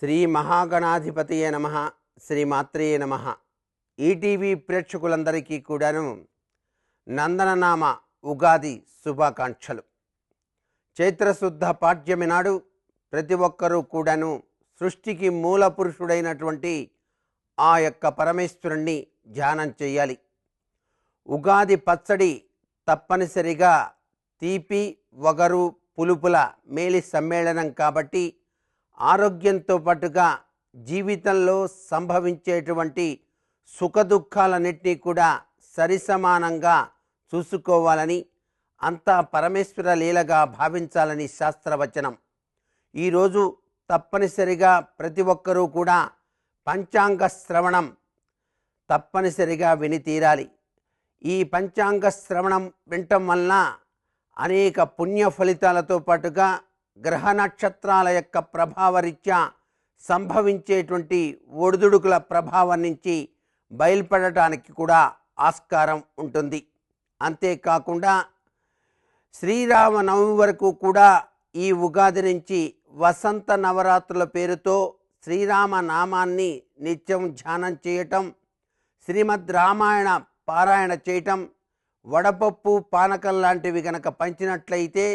శ్రీ మహాగణాధిపతియే నమ శ్రీ మాత్రేయ నమ. ఈటీవీ ప్రేక్షకులందరికీ కూడాను నందననామ ఉగాది శుభాకాంక్షలు. చైత్రశుద్ధ పాఠ్యమి నాడు ప్రతి ఒక్కరూ కూడాను సృష్టికి మూల పురుషుడైనటువంటి ఆ యొక్క పరమేశ్వరుణ్ణి ధ్యానం చేయాలి. ఉగాది పచ్చడి తప్పనిసరిగా తీపి వగరు పులుపుల మేలి సమ్మేళనం కాబట్టి ఆరోగ్యంతో పాటుగా జీవితంలో సంభవించేటువంటి సుఖదుఖాలన్నింటినీ కూడా సరిసమానంగా చూసుకోవాలని అంతా పరమేశ్వర లీలగా భావించాలని శాస్త్రవచనం. ఈరోజు తప్పనిసరిగా ప్రతి ఒక్కరూ కూడా పంచాంగ శ్రవణం తప్పనిసరిగా విని తీరాలి. ఈ పంచాంగ శ్రవణం వినటం వలన అనేక పుణ్య ఫలితాలతో పాటుగా గ్రహ నక్షత్రాల యొక్క ప్రభావరీత్యా సంభవించేటువంటి ఒడిదుడుకుల ప్రభావం నుంచి బయలుపడటానికి కూడా ఆస్కారం ఉంటుంది. అంతేకాకుండా శ్రీరామనవమి వరకు కూడా ఈ ఉగాది నుంచి వసంత నవరాత్రుల పేరుతో శ్రీరామ నామాన్ని నిత్యం ధ్యానం చేయటం శ్రీమద్ రామాయణ పారాయణ చేయటం వడపప్పు పానకం లాంటివి గనక పంచినట్లయితే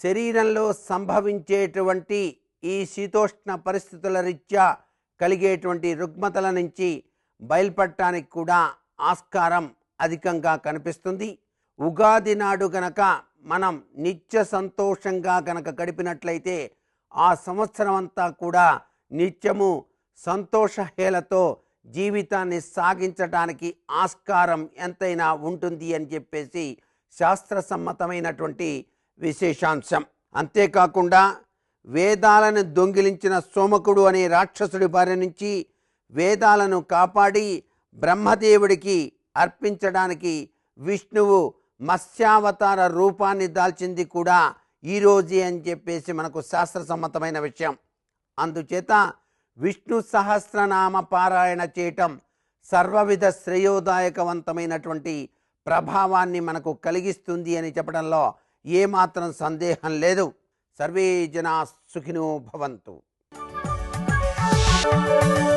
శరీరంలో సంభవించేటువంటి ఈ శీతోష్ణ పరిస్థితుల రీత్యా కలిగేటువంటి రుగ్మతల నుంచి బయల్పడటానికి కూడా ఆస్కారం అధికంగా కనిపిస్తుంది. ఉగాది నాడు గనక మనం నిత్య సంతోషంగా గనక గడిపినట్లయితే ఆ సంవత్సరం అంతా కూడా నిత్యము సంతోషహేలతో జీవితాన్ని సాగించడానికి ఆస్కారం ఎంతైనా ఉంటుంది అని చెప్పేసి శాస్త్రసమ్మతమైనటువంటి విశేషాంశం. అంతేకాకుండా వేదాలను దొంగిలించిన సోమకుడు అనే రాక్షసుడి బారి నుంచి వేదాలను కాపాడి బ్రహ్మదేవుడికి అర్పించడానికి విష్ణువు మత్స్యావతార రూపాన్ని దాల్చింది కూడా ఈరోజే అని చెప్పేసి మనకు శాస్త్రసమ్మతమైన విషయం. అందుచేత విష్ణు సహస్రనామ పారాయణ చేయటం సర్వవిధ శ్రేయోదాయకవంతమైనటువంటి ప్రభావాన్ని మనకు కలిగిస్తుంది అని చెప్పడంలో ఏమాత్రం సందేహం లేదు సర్వే జనా సుఖినో భవంతు Thank you.